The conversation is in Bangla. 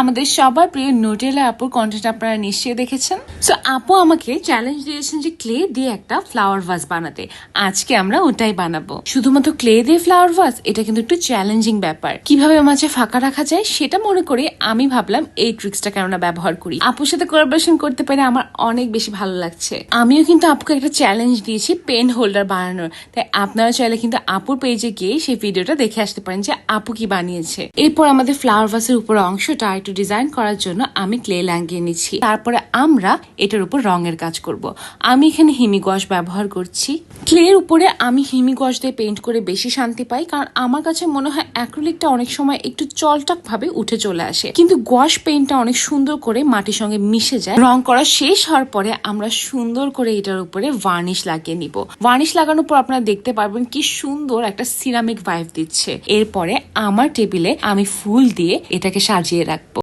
আমাদের সবার প্রিয় নোটেলা আপুর কন্টেন্ট আপনারা নিশ্চয়ই দেখেছেন। সো আপু আমাকে চ্যালেঞ্জ দিয়েছেন যে ক্লে দিয়ে একটা ফ্লাওয়ার ভাস বানাতে। আজকে আমরা ওটাই বানাবো। শুধুমাত্র ক্লে দিয়ে ফ্লাওয়ার ভাস এটা কিন্তু একটু চ্যালেঞ্জিং ব্যাপার। কীভাবে মাঝে ফাঁকা রাখা যায় সেটা মনে করে আমি ভাবলাম এই ট্রিক্সটা কেননা ব্যবহার করি। আপুর সাথে কোলাবোরেশন করতে পেরে আমার অনেক বেশি ভালো লাগছে। আমিও কিন্তু আপুকে একটা চ্যালেঞ্জ দিয়েছি পেন হোল্ডার বানানোর। তাই আপনারা চাইলে কিন্তু আপুর পেজে গিয়ে সেই ভিডিওটা দেখে আসতে পারেন যে আপু কি বানিয়েছে। এরপর আমাদের ফ্লাওয়ার ভাসের উপর অংশটা ডিজাইন করার জন্য আমি ক্লে লাগিয়ে নিচ্ছি। তারপরে আমরা এটার উপর রঙের কাজ করব। আমি এখানে হিমি হিমিগস ব্যবহার করছি। ক্লের উপরে আমি হিমি হিমিগস দিয়ে পেইন্ট করে বেশি শান্তি পাই, কারণ আমার কাছে মনে হয় অ্যাক্রিলিকটা অনেক সময় একটু চলটাক ভাবে উঠে চলে আসে। কিন্তু গস পেইন্টটা অনেক সুন্দর করে মাটির সঙ্গে মিশে যায়। রং করা শেষ হওয়ার পরে আমরা সুন্দর করে এটার উপরে ভার্নিশ লাগিয়ে নিব। ভার্নিশ লাগানোর পর আপনারা দেখতে পারবেন কি সুন্দর একটা সিরামিক ভাইভ দিচ্ছে। এরপরে আমার টেবিলে আমি ফুল দিয়ে এটাকে সাজিয়ে রাখব।